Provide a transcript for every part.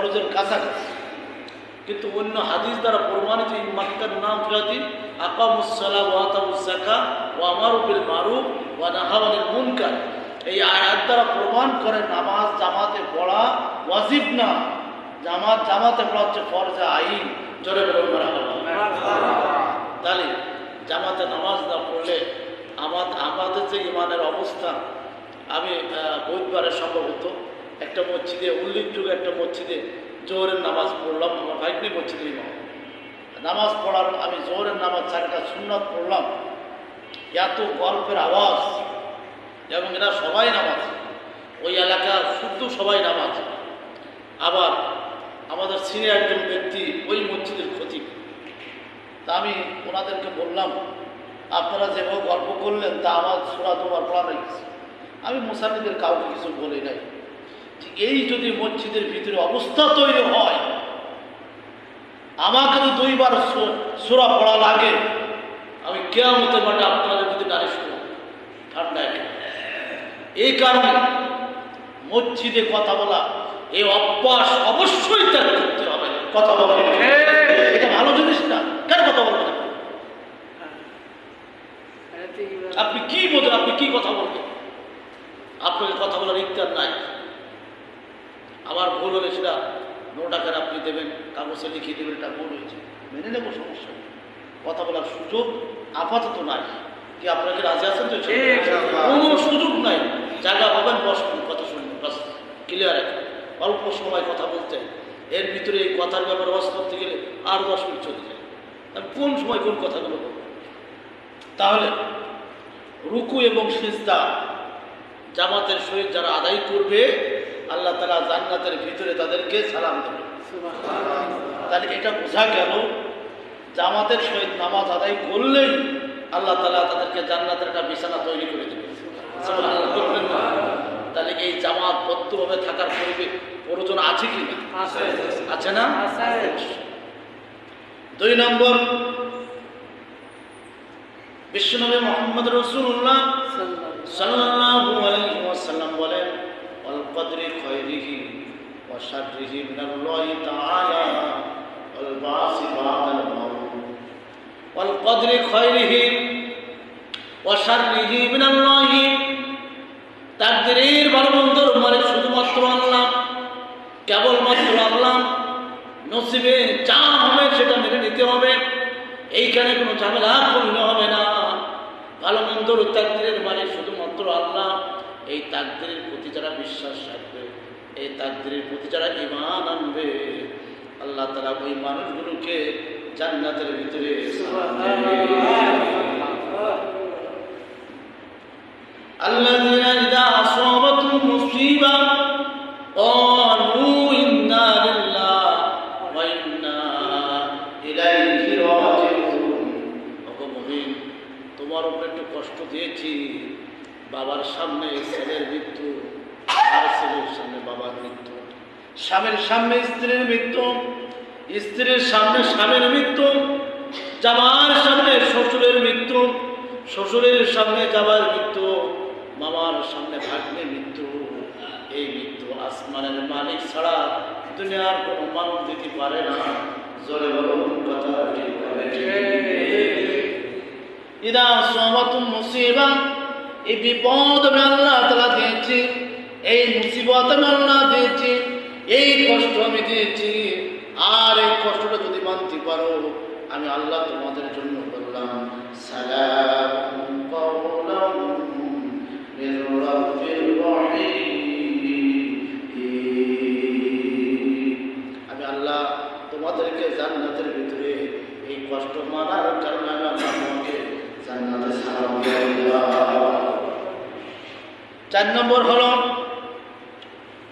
ফরজের কাছাকাছি। কিন্তু অন্য হাদিস দ্বারা প্রমাণিত এই মাক্কার নাম ফিরাতি আকামুসালা ওয়াতাউসাকা ও আমার বিল মারুফ ওয়া নাহাওয়ানিল মুনকার। এই আয়াত দ্বারা প্রমাণ করে নামাজ জামাতে পড়া ওয়াজিব না। জামাত জামাতে পড়া হচ্ছে ফরজা আইন। জোরে বলুন। তাহলে জামাতে নামাজ না পড়লে আমাদের আমাদের যে ইমানের অবস্থা, আমি বুধবারে সম্ভবত একটা মসজিদে, উল্লেখযোগ্য একটা মসজিদে জোহরের নামাজ পড়লাম, আমার ভাগ্নি মসজিদে ইমাম? নামাজ পড়ার, আমি জোহরের নামাজ চারটা সুন্নত পড়লাম। এত গল্পের আওয়াজ। এবং এরা সবাই নামাজ। ওই এলাকার শুদ্ধ সবাই নামাজ। আবার আমাদের সিনিয়র একজন ব্যক্তি ওই মসজিদের ক্ষতি তা আমি ওনাদেরকে বললাম, আপনারা যেভাবে গল্প করলেন, তা আমার সোরা দুবার পড়া গেছে আমি মুসাফিদের কাউকে কিছু বলি নাই। এই যদি মসজিদের ভিতরে অবস্থা তৈরি হয়, আমাকে তো দুইবার সোরা পড়া লাগে। আমি কেয়ামতে মাঠে আপনাদের প্রতি নারিশ করব ঠান্ডায় এই কারণে মসজিদে কথা বলা, এই অভ্যাস অবশ্যই ত্যাগ করতে হবে। কথা বলা। এটা ভালো জিনিস না। কেন কথা বলবেন? আপনি কি বোঝেন? আপনি কি কথা বলবেন? আপনাকে কথা বলার ইত্যাদ নাই। আমার ভুল হলে সেটা নোট আকারে আপনি দেবেন কাগজে লিখিয়ে দেবেন এটা ভুল হয়েছে। মেনে নেব সমস্যা নেই। কথা বলার সুযোগ আপাতত নাই। কি আপনাকে রাজি আছেন তো? কোনো সুযোগ নাই। জায়গা পাবেন বসবেন কথা শুনবেন বাস ক্লিয়ার অল্প সময় কথা বলতে। এর ভিতরে এই কথার ব্যাপারে বাস করতে গেলে আর দশ মিনিট চলে যায়। কোন সময় কোন কথাগুলো বলব? তাহলে রুকু এবং সিজদা জামাতের সহিত যারা আদায় করবে আল্লাহ তালা জান্নাতের ভিতরে তাদেরকে সালাম দেবে। তাহলে এটা বোঝা গেল জামাতের সহিত নামাজ আদায় করলেই আল্লাহ তালা তাদেরকে জান্নাতের একটা বিছানা তৈরি করে দেবে? তাহলে এই জামাত বদ্ধভাবে থাকার পরিবে প্রয়োজন আছে কি না? আছে। না? দুই নম্বর বিশ্বনবী মোহাম্মদ রসুল্লাহ আলাইহি বলেন ওয়াল কদরি খায়রিহি ওয়া শাররিহি মিনাল্লাহি তাআলা, ওয়াল বাসি বাদাল মাউত। ওয়াল কদরি খায়রিহি ওয়া শাররিহি মিনাল্লাহি তাকদীরের ভালো মন্দর মালিক শুধুমাত্র আল্লাহ, কেবলমাত্র আল্লাহ, নসিবে যা হবে সেটা মেনে নিতে হবে। এইখানে কোনো ঝামেলা করলে হবে না ভালো মন্দর তাকদিরের মানে শুধুমাত্র আল্লাহ এই তাকদিরের প্রতি যারা বিশ্বাস রাখবে এই তাকদিরের প্রতি যারা ইমান আনবে আল্লাহ তালা ওই মানুষগুলোকে জান্নাতের ভিতরে আল্লাহ স্বামীর সামনে, স্ত্রীর মৃত্যু। স্ত্রীর সামনে স্বামীর মৃত্যু। জামার সামনে শ্বশুরের মৃত্যু। শ্বশুরের সামনে জামার মৃত্যু। মামার সামনে ভাগ্নের মৃত্যু। এই মৃত্যু আসমানের মালিক ছাড়া দুনিয়ার কোনো মানুষ দিতে পারে না। বলুন, কথা ইদা সমাতুম মুসিবা। এই বিপদ আমি আল্লাহ তালা দিয়েছি। এই মুসিবত আমি আল্লাহ দিয়েছি। দিয়েছি। আর এই কষ্টটা যদি মানতে পারো, আমি আল্লাহ তোমাদের জন্য বললাম আমি আল্লাহ তোমাদেরকে জান্নাতের ভিতরে এই কষ্ট মানার কারণে আমি তোমাকে জান্নাতে চার নম্বর হল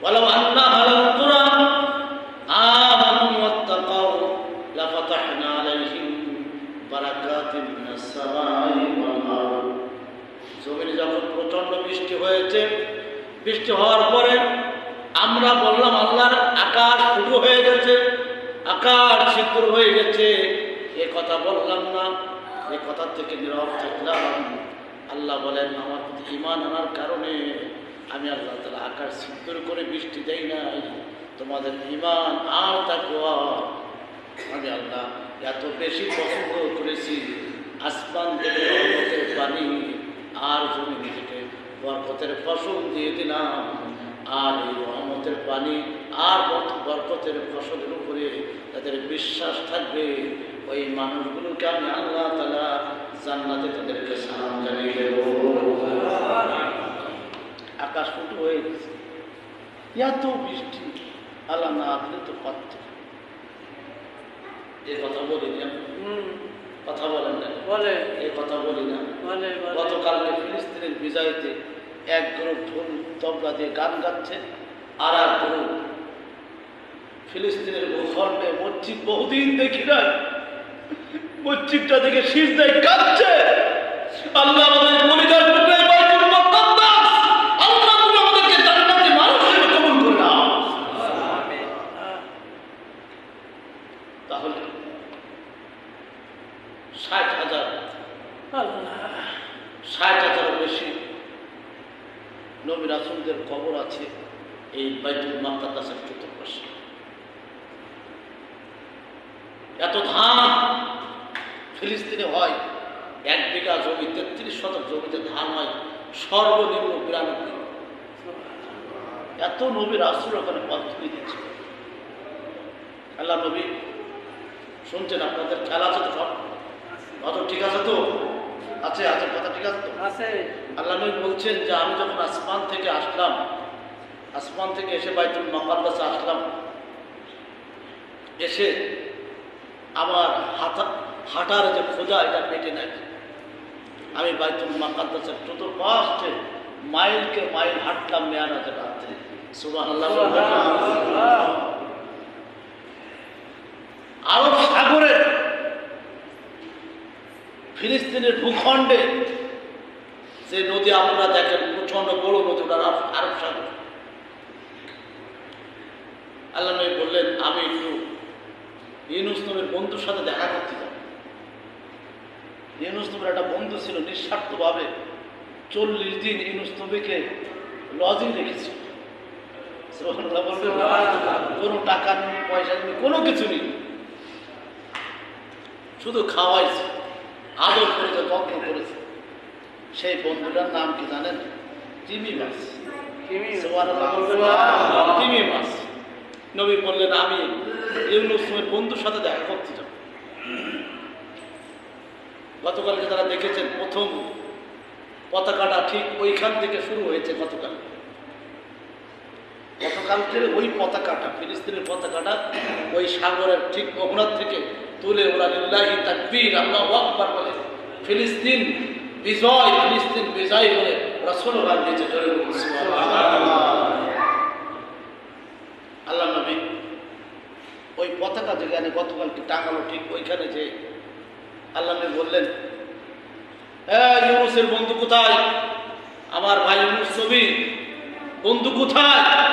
বলো আল্লাহ বৃষ্টি হওয়ার পরে আমরা বললাম, আল্লাহর আকাশ শুরু হয়ে গেছে, আকাশ সিদ্ধুর হয়ে গেছে। এ কথা বললাম না, এ কথা থেকে নীরব থাকলাম। আল্লাহ বলেন, আমার প্রতি ইমান আনার কারণে আমি আল্লাহ তালা আকাশ সিদ্ধুর করে বৃষ্টি দেই নাই। তোমাদের ইমান আর তাকওয়া। আমি আল্লাহ এত বেশি পছন্দ করেছি, আসমান থেকে পানি আর জমি বরকতের ফসল দিয়ে দিলাম। আর এই রহমতের পানি আর বর- বরকতের ফসলের উপরে তাদের বিশ্বাস থাকবে। ওই মানুষগুলোকে আমি আল্লাহ তালা জান্নাতে তাদেরকে সালাম জানিয়ে দেব। আকাশ ফুটো হয়ে গেছে এত বৃষ্টি। আল্লাহ না আপনি তো পারত এ কথা হুম, বলেন না বলে। এই কথা বলি না। বলে বলে। গতকালকে ফিলিস্তিনের বিজয়তে এক গ্রুপ ঢোল তবলা দিয়ে গান গাচ্ছে। আর এক গ্রুপ ফিলিস্তিনের ভূখণ্ডে মসজিদ বহুদিন দেখি নাই। মসজিদটা দেখে শীষ দেয় কাঁদছে। আল্লাহ আমাদের মনে টুকরে বাইতুল মুকাদ্দাস আল্লাহ তুমি আমাদেরকে জান্নাতি মানুষ হিসেবে কবুল করে নাও আহ, তাহলে ষাট হাজার আল্লাহ ষাট হাজারও বেশি নবী রাসুলদের কবর আছে এই বাইতুল মাকাদ্দাসের চতুর্পাশে। এত ধান ফিলিস্তিনে হয়, এক বিঘা জমি, তেত্রিশ শতক জমিতে ধান হয়, সর্বনিম্ন বিরানব্বই। এত নবী রাসুল ওখানে পদ্ধতি দিচ্ছে আল্লাহ নবী, শুনছেন আপনাদের খেলা আছে তো সব? কথা ঠিক আছে তো? আছে আছে কথা ঠিক আছে তো? আছে। আল্লাহ নবী বলছেন যে আমি যখন আসমান থেকে আসলাম আসমান থেকে এসে বাইতুল মাকাদ্দাসে আসলাম এসে আমার হাতা হাঁটার যে খোঁজা এটা পেটে নাই। আমি বাইতুল মাকাদ্দাসের চতুর্পাশে মাইলকে মাইল হাঁটলাম মেয়ারাজের রাত্রে। সুবাহ আল্লাহ আল্লাহ। আরব সাগরে ফিলিস্তিনের ভূখণ্ডে যে নদী আপনারা দেখেন প্রচণ্ড বড় নদী ওটা আরব সাগর। আল্লাহ বললেন আমি একটু ইউনুস নবীর বন্ধুর সাথে দেখা করতে যাব। ইউনুস নবীর একটা বন্ধু ছিল নিঃস্বার্থভাবে চল্লিশ দিন ইউনুস নবীকে লজিং রেখেছিল। কোনো টাকা নেই পয়সা নেই কোনো কিছু নেই। শুধু খাওয়াইছে। আদর করেছে যত্ন করেছে সেই বন্ধুটার নাম কি জানেন? তিমি মাছ। না? তিমি মাছ। নবী বললেন আমি ইউনুসের বন্ধুর সাথে দেখা করতে যাব। গতকালকে তারা দেখেছেন প্রথম পতাকাটা ঠিক ওইখান থেকে শুরু হয়েছে গতকাল। গতকালকে ওই পতাকাটা ফিলিস্তিনের পতাকাটা ওই সাগরের ঠিক মোহনার থেকে তুলে ওরা লিল্লাহি তাকবীর আল্লাহু আকবার ফিলিস্তিন বিজয় ফিলিস্তিন বিজয় বলে ওরা স্লোগান দিয়েছে আল্লাহ নবী ওই পতাকা যেখানে গতকালকে টাঙালো ঠিক ওইখানে যে আল্লাহ নবী বললেন হ্যাঁ ইউনুসের বন্ধু কোথায়? আমার ভাই ইউনুস ছবি, বন্ধু কোথায়?